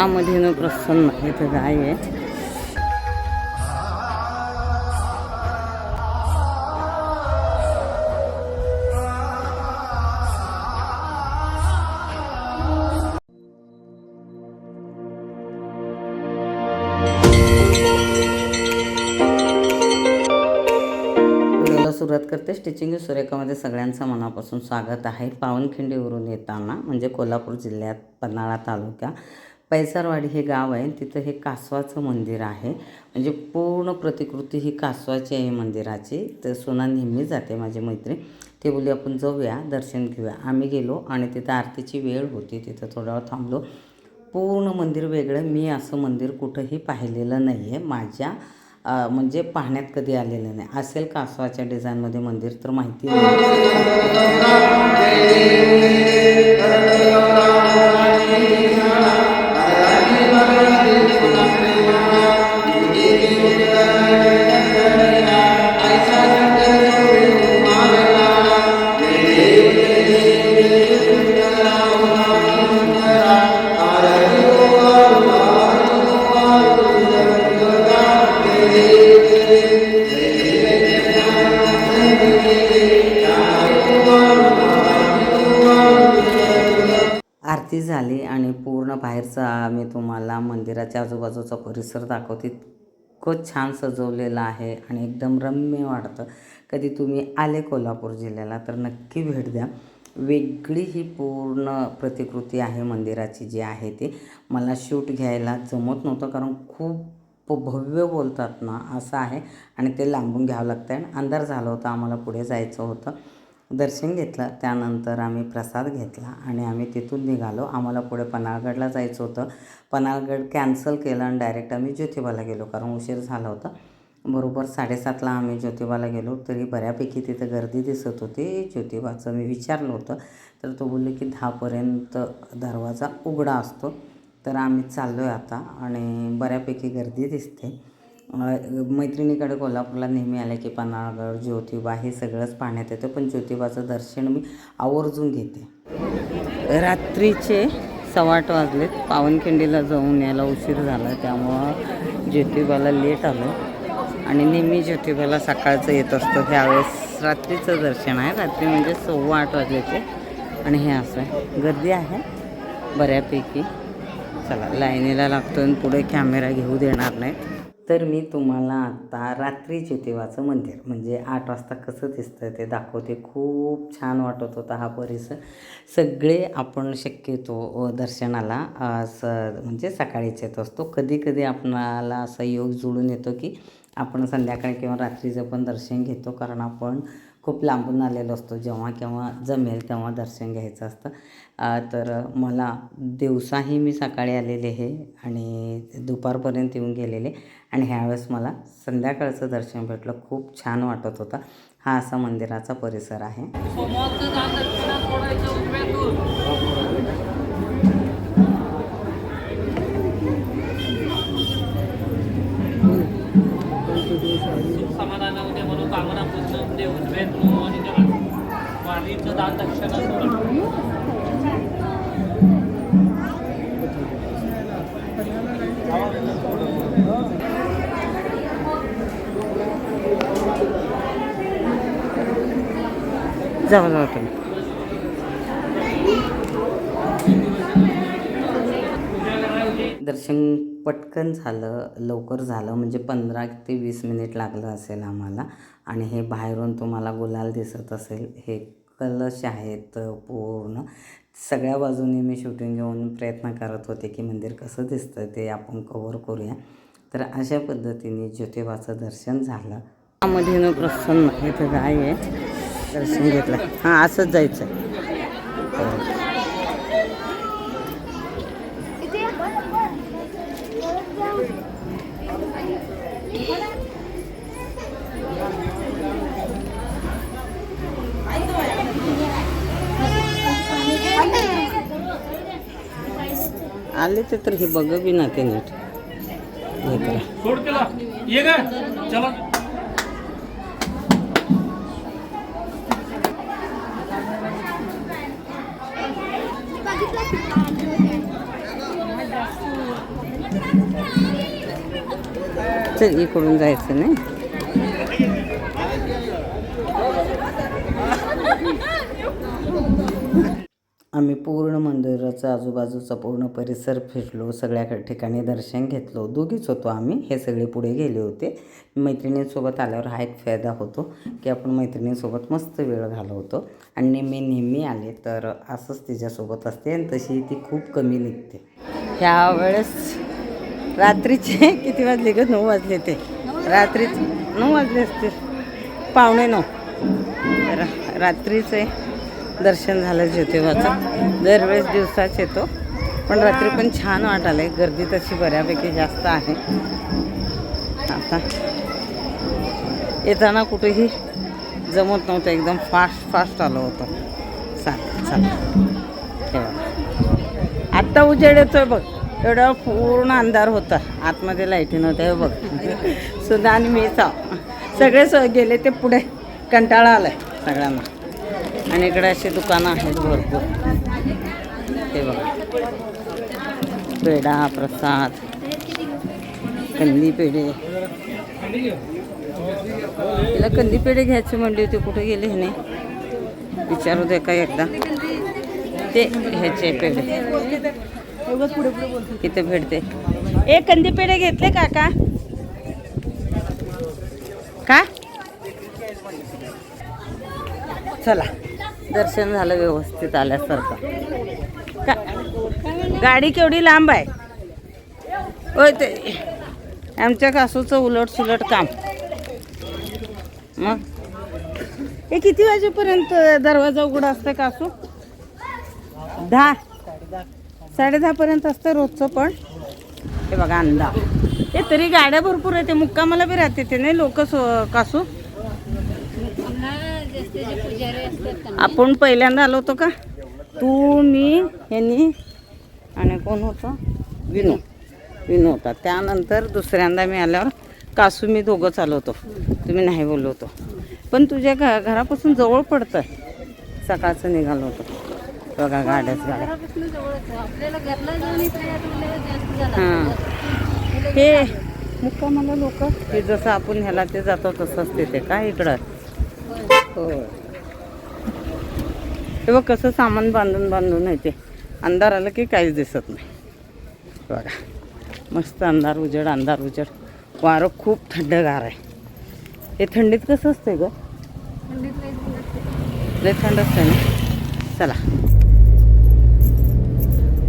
कामधेनू प्रसन्न इथं गाय आहे. सुरुवात करते. स्टिचिंग सुरेखामध्ये सगळ्यांचं मनापासून स्वागत आहे. पावनखिंडीवरून येताना म्हणजे कोल्हापूर जिल्ह्यात पन्हाळा तालुका पैसारवाडी हे गाव आहे. तिथं हे कासवाचं मंदिर आहे. म्हणजे पूर्ण प्रतिकृती ही कासवाची आहे मंदिराची. तर सोना नेहमी जाते माझी मैत्रीण. ते बोलली आपण जाऊया दर्शन घेऊया. आम्ही गेलो आणि तिथं आरतीची वेळ होती. तिथं थोडा वेळ थांबलो. पूर्ण मंदिर वेगळं. मी असं मंदिर कुठंही पाहिलेलं नाही आहे माझ्या म्हणजे पाहण्यात कधी आलेलं नाही. असेल कासवाच्या डिझाईनमध्ये मंदिर तर माहिती नाही. झाली आणि पूर्ण बाहेरचा मी तुम्हाला मंदिराच्या आजूबाजूचा परिसर दाखवते. इतकं छान सजवलेलं आहे आणि एकदम रम्य वाटतं. कधी तुम्ही आले कोल्हापूर जिल्ह्याला तर नक्की भेट द्या. वेगळी ही पूर्ण प्रतिकृती आहे मंदिराची जी आहे ती. मला शूट घ्यायला जमत नव्हतं कारण खूप भव्य बोलतात ना असं आहे. आणि ते लांबून घ्यावं लागतं आणि अंधार झाला होता आम्हाला पुढे जायचं होतं. दर्शन घेतलं. त्यानंतर आम्ही प्रसाद घेतला आणि आम्ही तिथून निघालो. आम्हाला पुढे पन्हाळगडला जायचं होतं. पन्हाळगड कॅन्सल केलं आणि डायरेक्ट आम्ही ज्योतिबाला गेलो कारण उशीर झाला होता. बरोबर साडेसातला आम्ही ज्योतिबाला गेलो. तरी बऱ्यापैकी तिथं गर्दी दिसत होती. ज्योतिबाचं मी विचारलं होतं. तर तो बोलले की दहापर्यंत दरवाजा उघडा असतो. तर आम्ही चाललो आहे आता आणि बऱ्यापैकी गर्दी दिसते. मैत्रिणीकडे कोल्हापूरला नेहमी आले की पन्हाळगड ज्योतिबा हे सगळंच पाहण्यात येतं पण ज्योतिबाचं दर्शन मी आवर्जून घेते. रात्रीचे सव्वाआठ वाजलेत. पावनखिंडीला जाऊन यायला उशीर झाला त्यामुळं ज्योतिबाला लेट आलो. आणि नेहमी ज्योतिबाला सकाळचं येत असतो. ह्यावेळेस रात्रीचं दर्शन आहे. रात्री म्हणजे सव्वा आठ वाजल्याचे. आणि हे असं आहे. गर्दी आहे बऱ्यापैकी. चला लाईनीला लागतो आणि पुढे कॅमेरा घेऊ देणार नाहीत. तर मी तुम्हाला आता रात्री ज्योतिबाचं मंदिर म्हणजे आठ वाजता कसं दिसतं ते दाखवते. खूप छान वाटत होता हा परिसर. सगळे आपण शक्यतो दर्शनाला स म्हणजे सकाळीच येत असतो. कधी कधी आपणाला असा योग जुळून येतो की आपण संध्याकाळी किंवा रात्रीचं पण दर्शन घेतो कारण आपण खूप लांबून आलेलो असतो. जेव्हा केव्हा जमेल तेव्हा दर्शन घ्यायचं असतं. तर मला दिवसाही मी सकाळी आलेले आहे आणि दुपारपर्यंत येऊन गेलेले. आणि ह्यावेळेस मला संध्याकाळचं दर्शन भेटलं. खूप छान वाटत होतं. हा असा मंदिराचा परिसर आहे. जाऊ जाऊ तुम्ही. दर्शन पटकन झालं लवकर झालं म्हणजे पंधरा ते वीस मिनिट लागलं असेल आम्हाला. आणि हे बाहेरून तुम्हाला गुलाल दिसत असेल हे कलश आहेत पूर्ण. सगळ्या बाजूने मी शूटिंग घेऊन प्रयत्न करत होते की मंदिर कसं दिसतं ते आपण कवर करूया. तर अशा पद्धतीने ज्योतिबाचं दर्शन झालं. प्रसन्न इथं गाय आहे दर्शन घेतलं. हां असंच जायचं आले ते तर हे बघ बी ना ते नीट. हे करा. चल इकडून जायचं नाही. आम्ही पूर्ण मंदिराचा आजूबाजूचा पूर्ण परिसर फिरलो सगळ्या ठिकाणी दर्शन घेतलो. दोघीच होतो आम्ही. हे सगळे पुढे गेले होते. मैत्रिणींसोबत आल्यावर हा एक फायदा होतो की आपण मैत्रिणींसोबत मस्त वेळ घालवतो. आणि मी नेहमी आले तर असंच तिच्यासोबत असते आणि तशी ती खूप कमी निघते. ह्या वेळेस रात्रीचे किती वाजले ग? नऊ वाजले ते. रात्रीचे नऊ वाजले असते पावणे नऊ. रा रात्रीचे दर्शन झालं ज्योतिबाचं. दरवेळेस दिवसाच येतो. पण रात्री पण छान वाटालं आहे गर्दी तशी बऱ्यापैकी जास्त आहे. आता येताना कुठेही जमत नव्हतं. एकदम फास्ट फास्ट आलो होतो. चालेल चालेल. ठेवा. आत्ता उजेड येतोय बघ. एवढा पूर्ण अंधार होता. आतमध्ये लाईटी नव्हत्या हे बघ. सुद्धा आणि मी आहो सगळे स गेले ते पुढे. कंटाळा आलाय सगळ्यांना. आणि इकडे अशी दुकानं आहेत भरपूर. ते बघा. पेढा प्रसाद कंदी पेढे. तिला कंदी पेढे घ्यायचे म्हणली होती कुठे गेले हे नाही विचारू दे का एकदा. ते ह्याचे पेढे. तिथे भेटते? ए कंदी पेढे घेतले काका. का? चला. दर्शन झालं व्यवस्थित आल्यासारखं. का गाडी केवढी लांब आहे? होय ते आमच्या कासूचं उलट सुलट काम. मग? हे किती वाजेपर्यंत दरवाजा उघडा असतं कासू? दहा. साडेदहापर्यंत असतं रोजचं पण. हे बघा अंदा हे तरी गाड्या भरपूर आहेत मुक्कामाला बी राहते ते नाही लोक कासू? आपण पहिल्यांदा आलो होतो का? तू मी ह्यांनी आणि कोण होतं? विनू. विनू होता. त्यानंतर दुसऱ्यांदा मी आल्यावर कासू मी दोघंच आलो होतो तुम्ही नाही बोललो होतो. पण तुझ्या घ घरापासून जवळ पडतं सकाळचं निघालो होतो. बघा गाड्याच गाड्या. हां हे. मुक्कामाला लोक. ते जसं आपण ह्याला ते जातो तसंच तिथे. काय इकडं? हो हे बघ कसं सामान बांधून बांधून आहे ते. अंधार आलं की काहीच दिसत नाही. बघा. मस्त अंधार उजेड अंधार उजेड. वारं खूप थंडगार आहे. हे थंडीत कसं असतंय ग? लय थंड असते ना? चला.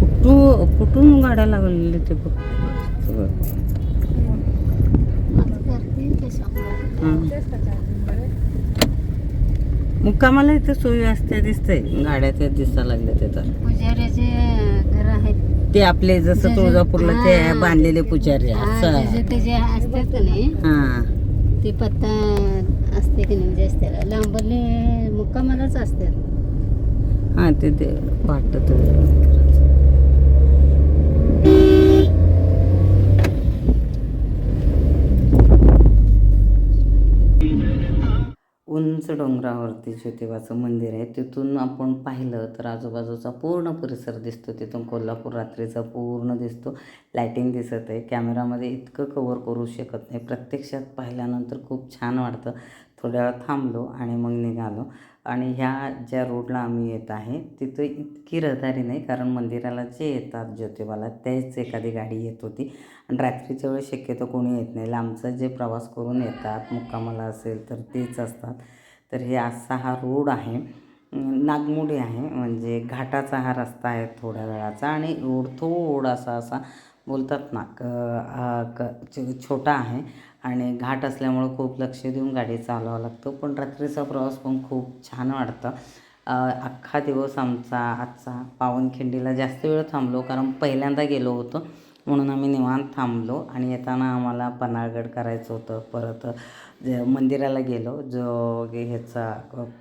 कुठू कुठून गाड्या लागलेल्या ते बघ. हां. मुक्कामाला इथे सोयी असते दिसते गाड्या त्या दिसायला लागल्या ते तर. पुजाऱ्याचे घर आहेत. ते आपले जसं तुळजापूरला ते बांधलेले पुजारी असं. ते जे असतात का नाही हां. ते पत्ता असते की नाही म्हणजे असते. लांबले मुक्कामालाच असतात. हां ते ते वाटत उंच डोंगरावरती ज्योतिबाचं मंदिर आहे. तिथून आपण पाहिलं तर आजूबाजूचा पूर्ण परिसर दिसतो. तिथून कोल्हापूर रात्रीचा पूर्ण दिसतो. लायटिंग दिसत आहे. कॅमेरामध्ये इतकं कवर करू शकत नाही. प्रत्यक्षात पाहिल्यानंतर खूप छान वाटतं. थोड्या वेळ थांबलो आणि मग निघालो. आणि ह्या ज्या रोडला आम्ही येत आहे तिथं इतकी रहदारी नाही कारण मंदिराला जे येतात ज्योतिबाला तेच एखादी गाडी येत होती. आणि रात्रीच्या वेळेस शक्यतो कोणी येत नाही. लांबचा जे प्रवास करून येतात मुक्कामाला असेल तर तेच असतात. तर हे असा हा रोड आहे. नागमोडी आहे. म्हणजे घाटाचा हा रस्ता आहे थोड्या वेळाचा आणि रोड थोडासा असा असा बोलतात ना क क छोटा आहे आणि घाट असल्यामुळं खूप लक्ष देऊन गाडी चालवावं लागतं. पण रात्रीचा प्रवास पण खूप छान वाटतं. अख्खा दिवस आमचा आजचा पावनखिंडीला जास्त वेळ थांबलो कारण पहिल्यांदा गेलो होतो. म्हणून आम्ही निवांत थांबलो आणि येताना आम्हाला पन्हाळगड करायचं होतं. परत जे मंदिराला गेलो. जो गे ह्याचा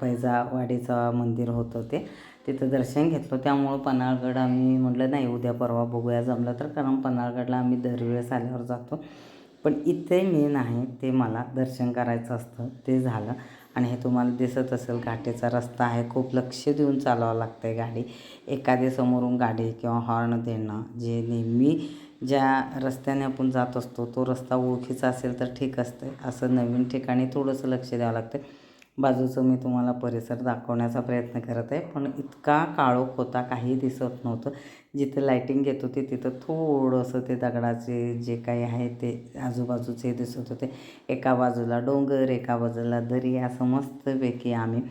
पैजावाडीचा मंदिर होतं ते तिथं दर्शन घेतलं. त्यामुळं पन्हाळगड आम्ही म्हटलं नाही उद्या परवा बघूया जमलं तर. कारण पन्हाळगडला आम्ही दरवेळेस आल्यावर जातो. पण इथे मेन आहे ते मला दर्शन करायचं असतं. ते झालं. आणि हे तुम्हाला दिसत असेल घाटेचा रस्ता आहे. खूप लक्ष देऊन चालवावं लागतं आहे गाडी. एखादी समोरून गाडी किंवा हॉर्न देणं जे नेहमी ज्या रस्त्याने आपण जात असतो तो रस्ता ओळखीचा असेल तर ठीक असते असं नवीन ठिकाणी थोडंसं लक्ष द्यावं लागतं बाजूचं मी तुम्हाला परिसर दाखवण्याचा प्रयत्न करत आहे. पण इतका काळोख होता काही दिसत नव्हतं. जिथं लायटिंग येत होती तिथं थोडंसं ते दगडाचे जे काही आहे ते आजूबाजूचे दिसत होते. एका बाजूला डोंगर एका बाजूला दरी असं मस्तपैकी आम्ही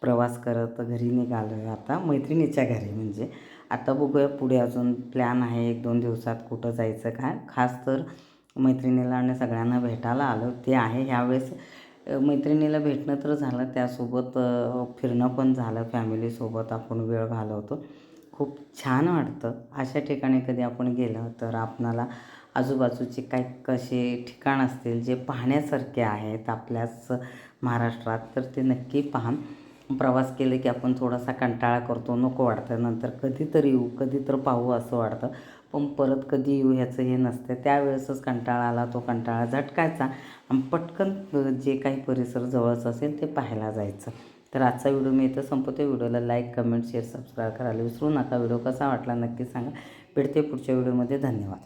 प्रवास करत घरी निघालो आहे आता. मैत्रिणीच्या घरी म्हणजे. आता बघूया पुढे अजून प्लॅन आहे. एक दोन दिवसात कुठं जायचं काय. खास तर मैत्रिणीला आणि सगळ्यांना भेटायला आलं. ते आहे ह्यावेळेस. मैत्रिणीला भेटणं तर झालं. त्यासोबत फिरणं पण झालं. फॅमिलीसोबत आपण वेळ घालवतो. खूप छान वाटतं. अशा ठिकाणी कधी आपण गेलं तर आपणाला आजूबाजूचे काही कसे ठिकाण असतील जे पाहण्यासारखे आहेत आपल्याच महाराष्ट्रात तर ते नक्की पहा. प्रवास केले की आपण थोडासा कंटाळा करतो नको वाटतं. नंतर कधीतरी येऊ कधी तर पाहू असं वाटतं. पण परत कधी येऊ ह्याचं हे नसतं. त्यावेळेसच कंटाळा आला तो कंटाळा झटकायचा आणि पटकन जे काही परिसर जवळच असेल ते पाहायला जायचं. तर आजचा व्हिडिओ मी इथं संपवते. व्हिडिओला लाईक कमेंट शेअर सबस्क्राईब करायला विसरू नका. व्हिडिओ कसा वाटला नक्की सांगा. भेटते पुढच्या व्हिडिओमध्ये. धन्यवाद.